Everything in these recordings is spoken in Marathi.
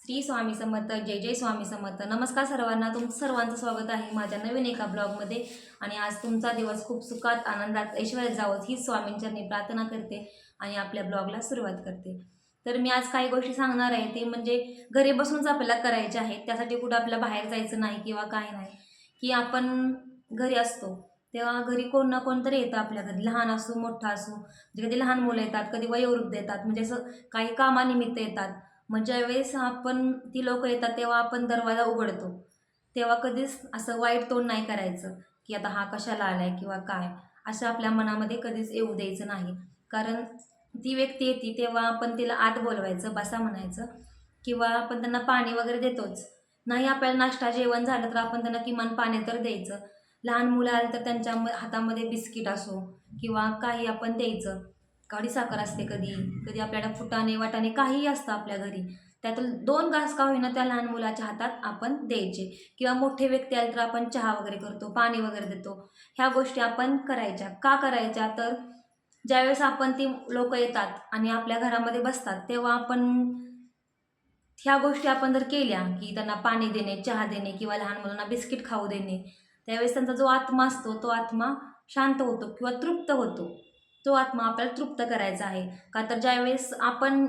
श्री स्वामी समर्थ जय जय स्वामी समर्थ. नमस्कार सर्वांना तुम सर्वांचं स्वागत आहे माझ्या नवीन एका ब्लॉगमध्ये. आणि आज तुमचा दिवस खूप सुखात आनंदात ऐश्वर्यात जावं ही स्वामींचरणी प्रार्थना करते आणि आपल्या ब्लॉगला सुरुवात करते. तर मी आज काही गोष्टी सांगणार आहे ते म्हणजे घरी बसूनच आपल्याला करायचे आहेत. त्यासाठी कुठं आपल्याला बाहेर जायचं नाही किंवा काय नाही. की आपण घरी असतो तेव्हा घरी कोण ना कोणतरी येतं आपल्या घरी. लहान असो मोठा असो म्हणजे कधी लहान मुलं येतात कधी वयोवृद्ध येतात. म्हणजे असं काही कामानिमित्त येतात. मग ज्यावेळेस आपण ती लोक येतात तेव्हा आपण दरवाजा उघडतो. तेव्हा कधीच असं वाईट तोंड नाही करायचं की आता हा कशाला आलाय किंवा काय असं आपल्या मनामध्ये कधीच येऊ द्यायचं नाही. कारण ती व्यक्ती येते तेव्हा आपण तिला आत बोलवायचं बसा म्हणायचं किंवा आपण त्यांना पाणी वगैरे देतोच. नाही आपल्याला नाश्ता जेवण झालं तर आपण त्यांना किमान पाणी तर द्यायचं. लहान मुलं आले तर त्यांच्या म- हातामध्ये बिस्किट असो किंवा काही आपण द्यायचं. काडी साखर असते कधी कधी आपल्याला फुटाणे वाटाणे काहीही असतं आपल्या घरी. त्यातून दोन घास का होईना त्या लहान मुलाच्या हातात आपण द्यायचे. किंवा मोठे व्यक्ती आले तर आपण चहा वगैरे करतो पाणी वगैरे देतो. ह्या गोष्टी आपण करायच्या. का करायच्या? तर ज्यावेळेस आपण ती लोक येतात आणि आपल्या घरामध्ये बसतात तेव्हा आपण ह्या गोष्टी आपण जर केल्या की त्यांना पाणी देणे चहा देणे किंवा लहान मुलांना बिस्किट खाऊ देणे त्यावेळेस त्यांचा जो आत्मा असतो तो आत्मा शांत होतो किंवा तृप्त होतो. तो आत्मा आपल्याला तृप्त करायचा आहे. का तर ज्यावेळेस आपण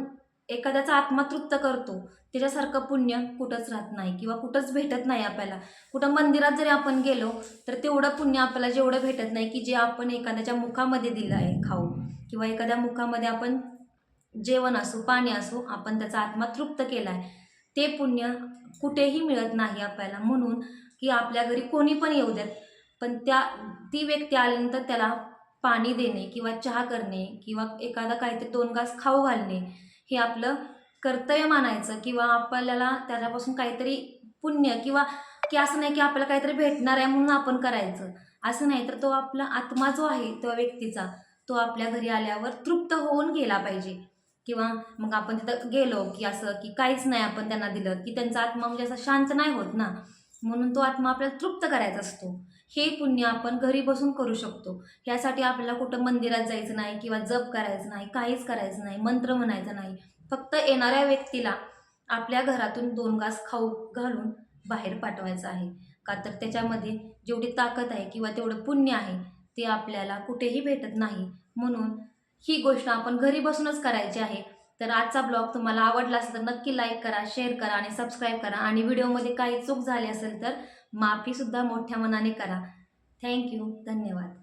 एखाद्याचा आत्मा तृप्त करतो त्याच्यासारखं पुण्य कुठंच राहत नाही किंवा कुठंच भेटत नाही आपल्याला. कुठं मंदिरात जरी आपण गेलो तर तेवढं पुण्य आपल्याला जेवढं भेटत नाही की जे आपण एखाद्याच्या मुखामध्ये दिलं आहे खाऊ किंवा एखाद्या मुखामध्ये आपण जेवण असो पाणी असो आपण त्याचा आत्मा तृप्त केला आहे ते पुण्य कुठेही मिळत नाही आपल्याला. म्हणून की आपल्या घरी कोणी पण येऊ देत पण त्या ती व्यक्ती आल्यानंतर त्याला पाणी देणे किंवा चहा करणे किंवा एखादा काहीतरी दोन घास खाऊ घालणे हे आपलं कर्तव्य मानायचं किंवा आपल्याला त्याच्यापासून काहीतरी पुण्य किंवा की असं नाही की आपल्याला काहीतरी भेटणार आहे म्हणून आपण करायचं. असं नाही तर तो आपला आत्मा जो आहे तो व्यक्तीचा तो आपल्या घरी आल्यावर तृप्त होऊन गेला पाहिजे. किंवा मग आपण तिथं गेलो की असं की काहीच नाही आपण त्यांना दिलं की त्यांचा आत्मा म्हणजे असा शांत नाही होत ना. म्हणून तो आत्मा आपल्याला तृप्त करायचा असतो. हे पुण्य आपण घरी बसून करू शकतो. ह्यासाठी आपल्याला कुठं मंदिरात जायचं नाही किंवा जप करायचं नाही काहीच करायचं नाही मंत्र म्हणायचं नाही. फक्त येणाऱ्या व्यक्तीला आपल्या घरातून दोन घास खाऊ घालून बाहेर पाठवायचं आहे. का तर त्याच्यामध्ये जेवढी ताकद आहे किंवा तेवढं पुण्य आहे ते आपल्याला कुठेही भेटत नाही. म्हणून ही गोष्ट आपण घरी बसूनच करायची आहे. तर आजचा ब्लॉग तुम्हाला आवडला असेल तर नक्की लाईक करा शेअर करा आणि सबस्क्राईब करा. आणि व्हिडिओमध्ये काही चूक झाली असेल तर माफीसुद्धा मोठ्या मनाने करा. थँक्यू धन्यवाद.